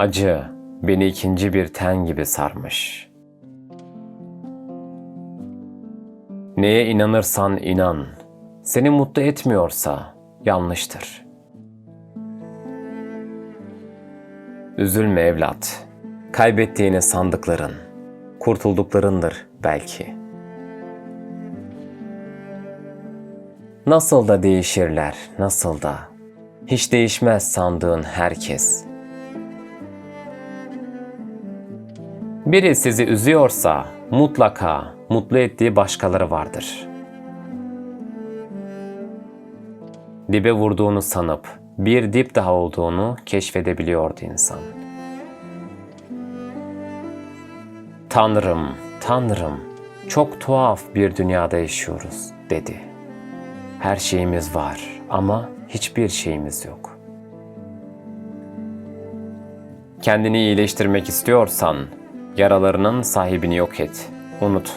Acı beni ikinci bir ten gibi sarmış. Neye inanırsan inan, seni mutlu etmiyorsa yanlıştır. Üzülme evlat. Kaybettiğini sandıkların, kurtulduklarındır belki. Nasıl da değişirler, nasıl da. Hiç değişmez sandığın herkes. Biri sizi üzüyorsa mutlaka mutlu ettiği başkaları vardır. Dibe vurduğunu sanıp bir dip daha olduğunu keşfedebiliyordu insan. Tanrım, Tanrım, çok tuhaf bir dünyada yaşıyoruz dedi. Her şeyimiz var ama hiçbir şeyimiz yok. Kendini iyileştirmek istiyorsan yaralarının sahibini yok et. Unut.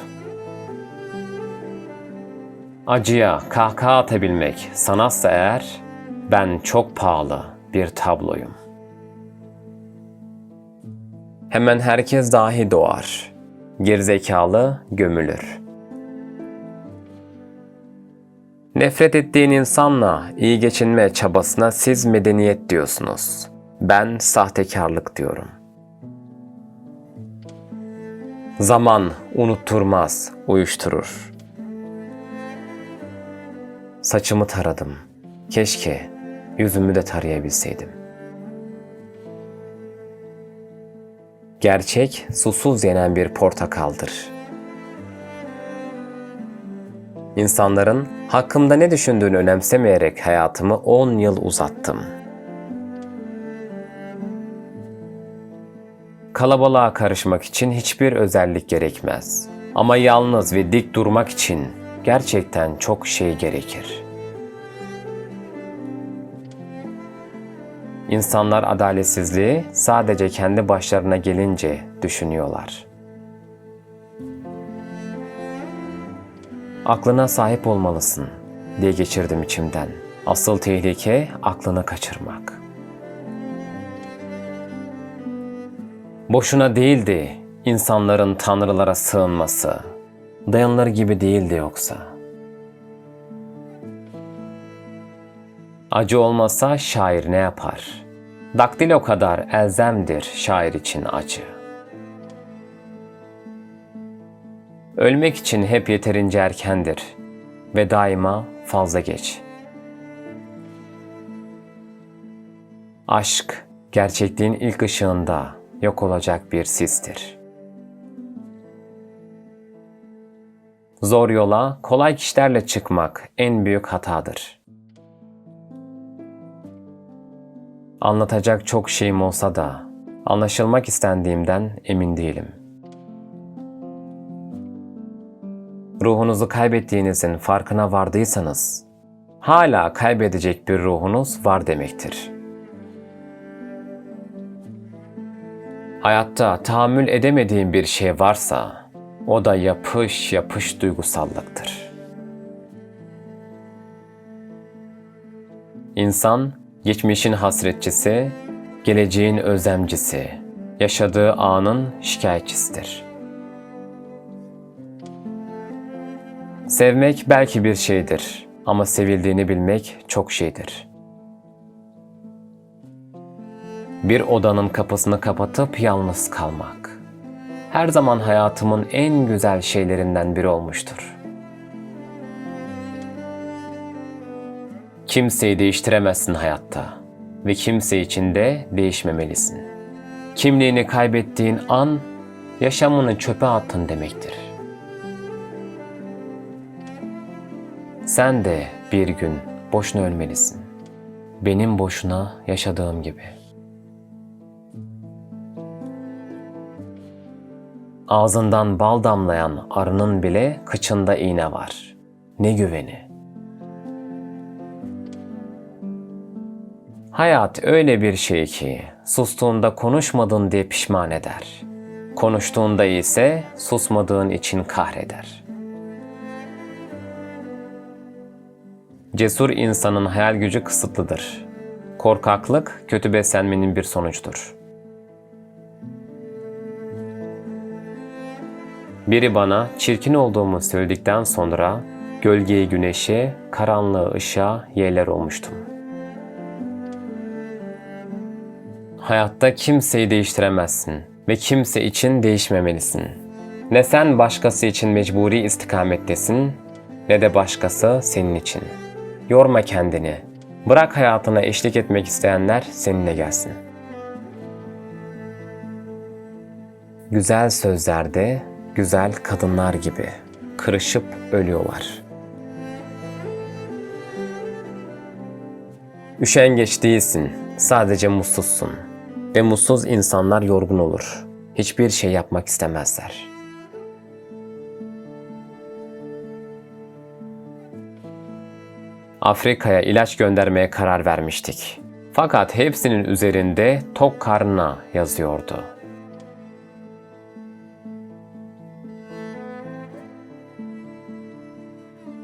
Acıya kahkaha atabilmek sanatsa eğer ben çok pahalı bir tabloyum. Hemen herkes dahi doğar. Gerizekalı gömülür. Nefret ettiğin insanla iyi geçinme çabasına siz medeniyet diyorsunuz. Ben sahtekarlık diyorum. Zaman unutturmaz, uyuşturur. Saçımı taradım. Keşke yüzümü de tarayabilseydim. Gerçek susuz yenen bir portakaldır. İnsanların hakkımda ne düşündüğünü önemsemeyerek hayatımı 10 yıl uzattım. Kalabalığa karışmak için hiçbir özellik gerekmez. Ama yalnız ve dik durmak için gerçekten çok şey gerekir. İnsanlar adaletsizliği sadece kendi başlarına gelince düşünüyorlar. Aklına sahip olmalısın diye geçirdim içimden. Asıl tehlike aklını kaçırmak. Boşuna değildi insanların tanrılara sığınması. Dayanılır gibi değildi yoksa. Acı olmasa şair ne yapar? Daktilo kadar elzemdir şair için acı. Ölmek için hep yeterince erkendir ve daima fazla geç. Aşk, gerçekliğin ilk ışığında yok olacak bir sistir. Zor yola kolay kişilerle çıkmak en büyük hatadır. Anlatacak çok şeyim olsa da anlaşılmak istendiğimden emin değilim. Ruhunuzu kaybettiğinizin farkına vardıysanız hala kaybedecek bir ruhunuz var demektir. Hayatta tahammül edemediğim bir şey varsa o da yapış yapış duygusallıktır. İnsan geçmişin hasretçisi, geleceğin özlemcisi, yaşadığı anın şikayetçisidir. Sevmek belki bir şeydir ama sevildiğini bilmek çok şeydir. Bir odanın kapısını kapatıp yalnız kalmak. Her zaman hayatımın en güzel şeylerinden biri olmuştur. Kimseyi değiştiremezsin hayatta ve kimse için de değişmemelisin. Kimliğini kaybettiğin an yaşamını çöpe attın demektir. Sen de bir gün boşuna ölmelisin. Benim boşuna yaşadığım gibi. Ağzından bal damlayan arının bile kıçında iğne var. Ne güveni. Hayat öyle bir şey ki sustuğunda konuşmadın diye pişman eder. Konuştuğunda ise susmadığın için kahreder. Cesur insanın hayal gücü kısıtlıdır. Korkaklık kötü beslenmenin bir sonucudur. Biri bana çirkin olduğumu söyledikten sonra gölgeyi güneşe, karanlığı ışığa yeğler olmuştum. Hayatta kimseyi değiştiremezsin ve kimse için değişmemelisin. Ne sen başkası için mecburi istikamettesin ne de başkası senin için. Yorma kendini. Bırak hayatına eşlik etmek isteyenler seninle gelsin. Güzel sözlerde güzel kadınlar gibi kırışıp ölüyorlar. Üşengeç değilsin, sadece mutsuzsun. Ve mutsuz insanlar yorgun olur. Hiçbir şey yapmak istemezler. Afrika'ya ilaç göndermeye karar vermiştik. Fakat hepsinin üzerinde tok karnına yazıyordu.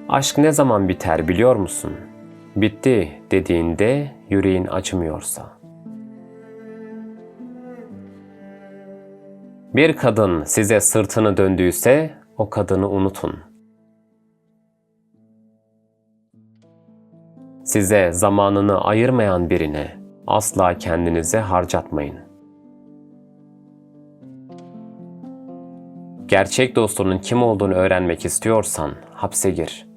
Aşk ne zaman biter biliyor musun? Bitti dediğinde yüreğin acımıyorsa. Bir kadın size sırtını döndüyse o kadını unutun. Size zamanını ayırmayan birine asla kendinize harcatmayın. Gerçek dostunun kim olduğunu öğrenmek istiyorsan hapse gir.